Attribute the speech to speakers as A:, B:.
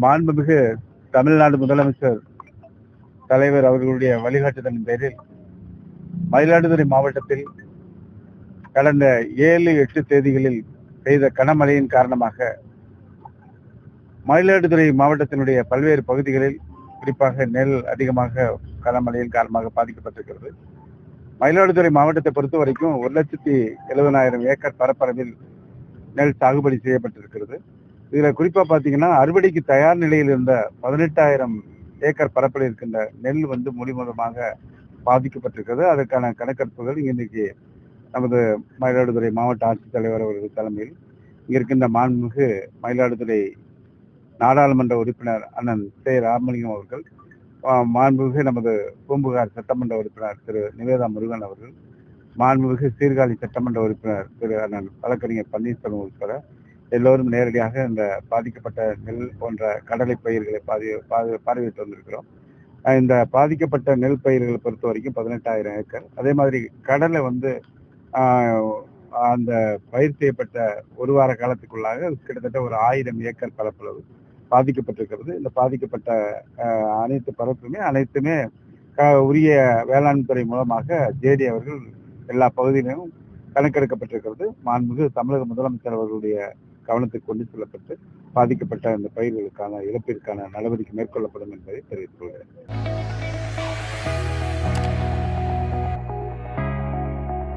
A: மாண்புமிகு தமிழ்நாடு முதலமைச்சர் தலைவர் அவர்களுடைய வழிகாட்டுதலின் பேரில் மயிலாடுதுறை மாவட்டத்தில் கடந்த ஏழு எட்டு தேதிகளில் பெய்த கனமழையின் காரணமாக மயிலாடுதுறை மாவட்டத்தினுடைய பல்வேறு பகுதிகளில் குறிப்பாக நெல் அதிகமாக கனமழையின் காரணமாக பாதிக்கப்பட்டிருக்கிறது. மயிலாடுதுறை மாவட்டத்தை பொறுத்த வரைக்கும் ஒரு லட்சத்தி எழுபதாயிரம் ஏக்கர் பரப்பளவில் நெல் சாகுபடி செய்யப்பட்டிருக்கிறது. இதுல குறிப்பா பாத்தீங்கன்னா அறுவடைக்கு தயார் நிலையில் இருந்த பதினெட்டாயிரம் ஏக்கர் பரப்பில் இருக்கின்ற நெல் வந்து முழுவதுமாக பாதிக்கப்பட்டிருக்கிறது. அதற்கான கணக்கெடுப்புகள் இன்னைக்கு நமது மயிலாடுதுறை மாவட்ட ஆட்சித்தலைவர் அவர்கள் தலைமையில் இங்க இருக்கின்ற மாண்புமிகு மயிலாடுதுறை நாடாளுமன்ற உறுப்பினர் அண்ணன் சே ராமலிங்கம் அவர்கள் மாண்புமிகு நமது பூம்புகார் சட்டமன்ற உறுப்பினர் திரு நிவேதா முருகன் அவர்கள் மாண்புமிகு சீர்காழி சட்டமன்ற உறுப்பினர் திரு அண்ணன் வழக்கறிஞர் பன்னீர்செல்வம் உட்பட எல்லோரும் நேரடியாக இந்த பாதிக்கப்பட்ட நெல் போன்ற கடலை பயிர்களை பாதி பாதி- பார்வையிட்டு வந்திருக்கிறோம். இந்த பாதிக்கப்பட்ட நெல் பயிர்களை பொறுத்த வரைக்கும் பதினெட்டாயிரம் ஏக்கர். அதே மாதிரி கடலை வந்து அந்த பயிர் செய்யப்பட்ட ஒரு வார காலத்துக்குள்ளாக கிட்டத்தட்ட ஒரு ஆயிரம் ஏக்கர் பரப்பளவு பாதிக்கப்பட்டிருக்கிறது. இந்த பாதிக்கப்பட்ட அனைத்து பரப்புமே அனைத்துமே க- உரிய வேளாண் துறை மூலமாக ஜேடி அவர்கள் எல்லா பகுதியிலும் கணக்கெடுக்கப்பட்டிருக்கிறது. மாண்புமிகு தமிழக முதலமைச்சர் அவர்களுடைய கவனத்துக்கு கொண்டு செல்லப்பட்டு பாதிக்கப்பட்ட அந்த பயிர்களுக்கான இழப்பிற்கான நடவடிக்கை மேற்கொள்ளப்படும் என்பதை தெரிவித்துள்ளது